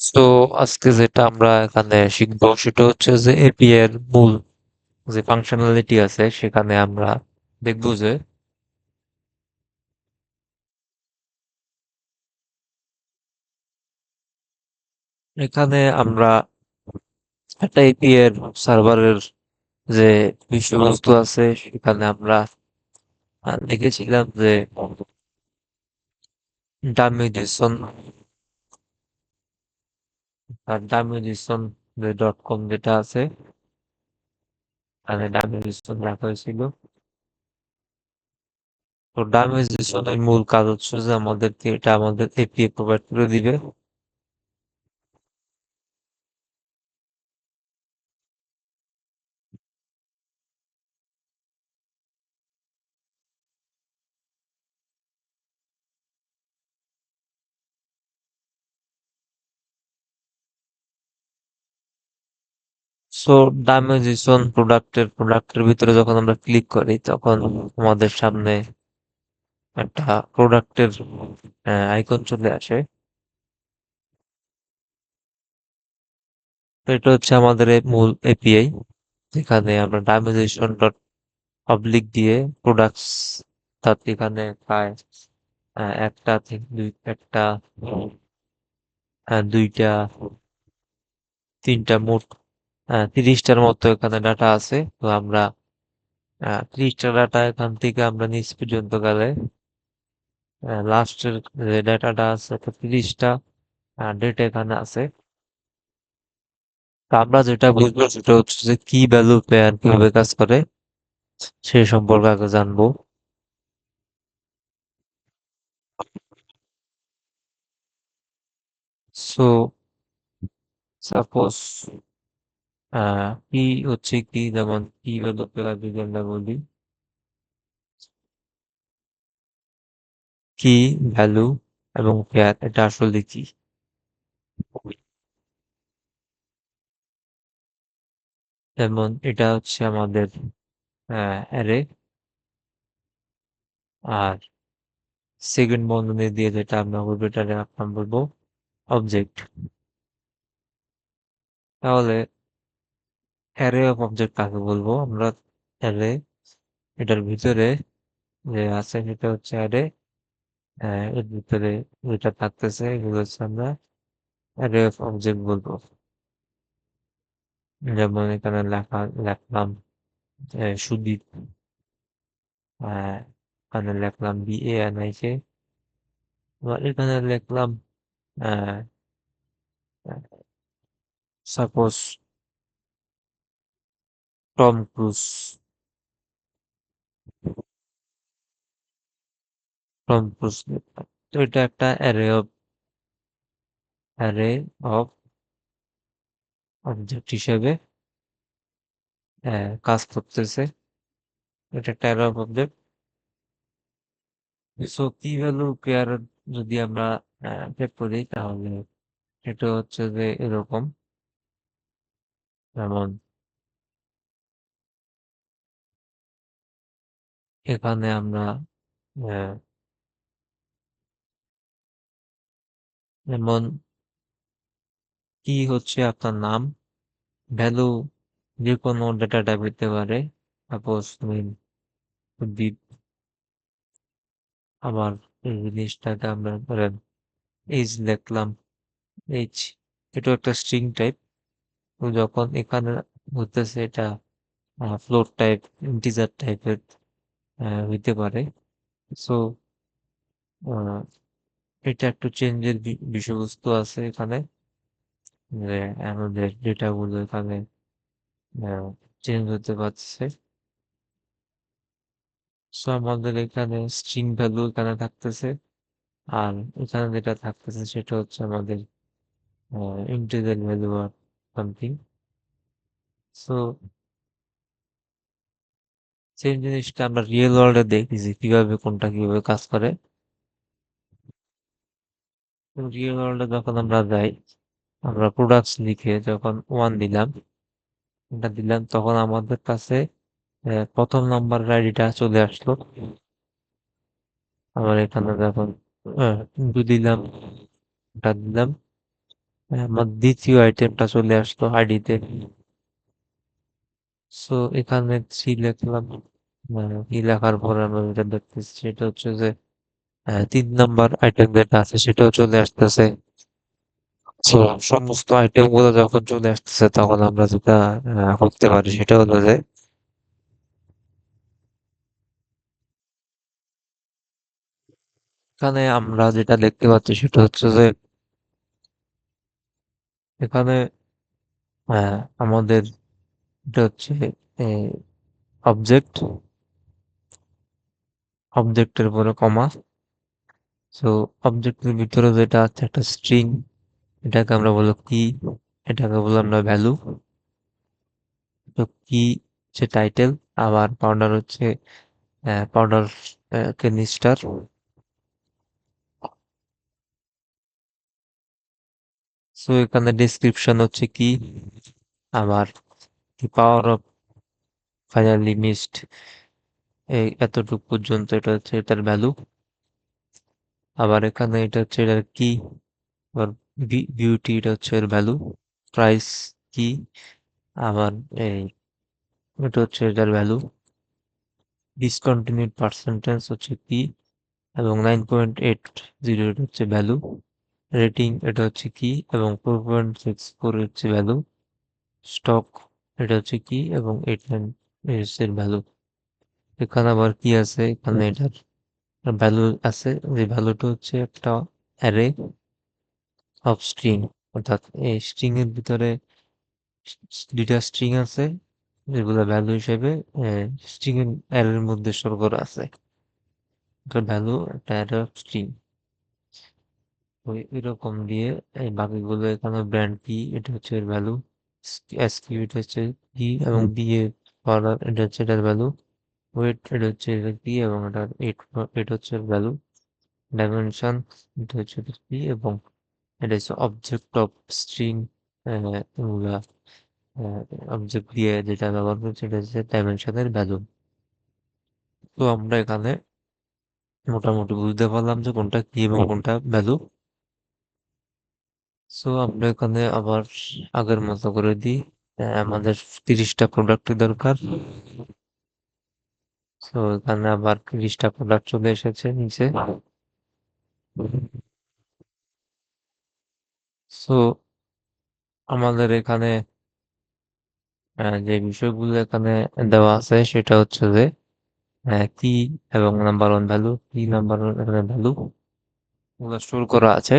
তো আজকে যেটা আমরা এখানে শিখব সেটা হচ্ছে যে এপিআই এর মূল যে ফাংশনালিটি আছে, সেখানে আমরা দেখব যে এখানে আমরা একটা এপিআই এর সার্ভারের যে বিষয়বস্তু আছে, সেখানে আমরা দেখেছিলাম যে ডামি আর ডামি যে ডট কম যেটা আছে মানে ডামি রাখা হয়েছিল। তো ডামি জেসনের মূল কাজ হচ্ছে যে আমাদেরকে এটা আমাদের এপিএ প্রোভাইড করে দিবে। সো ডাইমেনশন প্রোডাক্টের প্রোডাক্টের ভিতরে যখন আমরা ক্লিক করি, তখন আমাদের সামনে একটা প্রোডাক্টের আইকন চলে আসে। এটা হচ্ছে আমাদের মূল এপিআই যেখানে আমরা ডাইমেনশন ডট পাবলিক দিয়ে প্রোডাক্টস তার এখানে প্রায় একটা থেকে দুই, একটা দুইটা, তিনটা মোট তিরিশটার মতো এখানে ডাটা আছে। তো আমরা ত্রিশটা ডাটা এখান থেকে আমরা নিচ পর্যন্ত গেলে লাস্টের যে ডাটাটা আছে তিরিশটা ডেটা এখানে আছে। তো আমরা যেটা বুঝব সেটা হচ্ছে যে কি ভ্যালু পেয়ার কীভাবে কাজ করে, সে সম্পর্কে আগে জানব। সো সাপোজ কি হচ্ছে কি? যেমন কি যদি আমরা বলি? কি ভ্যালু এবং পেয়ার এটা আসলে কি? যেমন এটা হচ্ছে আমাদের অ্যারে আর সেকেন্ড বন্ধনী দিয়ে যেটা আমরা বলব এটা আমরা বলব অবজেক্ট তাহলে অ্যারে অফ অবজেক্ট কাকে বলব? আমরা অ্যারে, এটার ভিতরে যে আছে সেটা হচ্ছে অ্যারে। এর ভিতরে যেটা থাকতেছে এগুলো হচ্ছে আমরা অ্যারে অফ অবজেক্ট বলব। যেমন এখানে লেখা, লিখলাম সুদীপ। এখানে লেখলাম বি এ এন আই কে এখানে লিখলাম suppose Tom Cruise Tom Cruise তো এটা একটা array of array of object হিসেবে কাজ করতেছে। এটা একটা array of object so key value pair যদি আমরা চেক করি, তাহলে এটা হচ্ছে যে এরকম। যেমন এখানে আমরা যেমন কি হচ্ছে আপনার নাম? ভ্যালু যে কোনো ডেটা টাইপ হতে পারে। সাপোজ দ্বীপ আবার এই জিনিসটাকে আমরা ধরেন এইজ লিখলাম এইচ এটা একটা স্ট্রিং টাইপ যখন এখানে হতেছে এটা ফ্লোর টাইপ ইন্টিজার টাইপের হইতে পারে। সো এটা একটু চেঞ্জের বিষয়বস্তু আছে এখানে। যে আমাদের ডেটাগুলো এখানে চেঞ্জ হতে পারছে। সো আমাদের এখানে স্ট্রিং ভ্যালু এখানে থাকতেছে। আর এখানে যেটা থাকতেছে সেটা হচ্ছে আমাদের ইন্টিজার ভ্যালু আর সামথিং সো সেম জিনিসটা আমরা রিয়েল ওয়ার্ল্ডে দেখি যে কীভাবে কোনটা কীভাবে কাজ করে। রিয়েল ওয়ার্ল্ডে যখন আমরা যাই, আমরা প্রোডাক্টস লিখে যখন ওয়ান দিলাম এটা দিলাম, তখন আমাদের কাছে প্রথম নাম্বার আইডিটা চলে আসলো। আবার এখানে যখন টু দিলাম দিলাম আমার দ্বিতীয় আইটেমটা চলে আসলো আইডিতে সো এখানে থ্রি লিখলাম কি লেখার পর আমরা যেটা দেখতেছি সেটা হচ্ছে যে তিন নাম্বার আইটেম যেটা আছে সেটাও চলে আসতেছে। তো সমস্ত আইটেমগুলো যখন চলে আসতেছে তখন আমরা যেটা করতে পারি সেটা হলো যে, এখানে আমরা যেটা দেখতে পাচ্ছি সেটা হচ্ছে যে, এখানে আমাদের এটা হচ্ছে অবজেক্ট অবজেক্টের পরে কমা সো অবজেক্টের ভিতরে যেটা আছে, একটা স্ট্রিং এটাকে আমরা বলব কি এটাকে বলব আমরা ভ্যালু তো কি হচ্ছে টাইটেল আবার পাউডার হচ্ছে পাউডার কেনিস্টার সো এখানে ডিসক্রিপশন হচ্ছে কি আবার the power of finally missed এই এতটুকু পর্যন্ত এটা হচ্ছে এটার ভ্যালু আবার এখানে এটা হচ্ছে এটার কি আবার বিউটি এটা হচ্ছে এর ভ্যালু প্রাইস কি আবার এই এটা হচ্ছে এটার ভ্যালু ডিসকন্টিনিউড পার্সেন্টেজ হচ্ছে কি এবং নাইন পয়েন্ট এইট জিরো এটা হচ্ছে ভ্যালু রেটিং এটা হচ্ছে কি এবং ফোর পয়েন্ট সিক্স ফোর হচ্ছে ভ্যালু স্টক এটা হচ্ছে কি এবং নাইন এর ভ্যালু এখানে আবার কি আছে? এখানে এটার ভ্যালু আছে যে ভ্যালুটা হচ্ছে একটা অ্যারে অফ স্ট্রিং অর্থাৎ এই স্ট্রিং এর ভিতরে দুইটা স্ট্রিং আছে যেগুলো ভ্যালু হিসেবে স্ট্রিং এর অ্যারের মধ্যে স্টোর করা আছে। একটা ভ্যালু একটা অ্যারে অফ স্ট্রিং ওই এরকম দিয়ে এই বাকিগুলো এখানে ব্র্যান্ড কি এটা হচ্ছে এর ভ্যালু এসকিউ এটা হচ্ছে কি এবং দিয়ে পাওয়ার এটা হচ্ছে এটার ভ্যালু ওয়েট এটা হচ্ছে এটা কি এবং এটার এইট এটা হচ্ছে ভ্যালু ডাইমেনশন এটা হচ্ছে কি এবং এটা হচ্ছে অবজেক্ট অফ স্ট্রিং এগুলা অবজেক্ট দিয়ে যেটা ব্যবহার করছি সেটা হচ্ছে ডাইমেনশনের ভ্যালু তো আমরা এখানে মোটামুটি বুঝতে পারলাম যে কোনটা কি এবং কোনটা ভ্যালু সো আমরা এখানে আবার আগের মতো করে দিই। আমাদের তিরিশটা প্রোডাক্ট দরকার। তো এখানে আবার তিরিশটা প্রোডাক্ট চলে এসেছে নিচে। সো আমাদের এখানে যে বিষয়গুলো এখানে দেওয়া আছে সেটা হচ্ছে যে কি এবং number one value key number one value store করা আছে।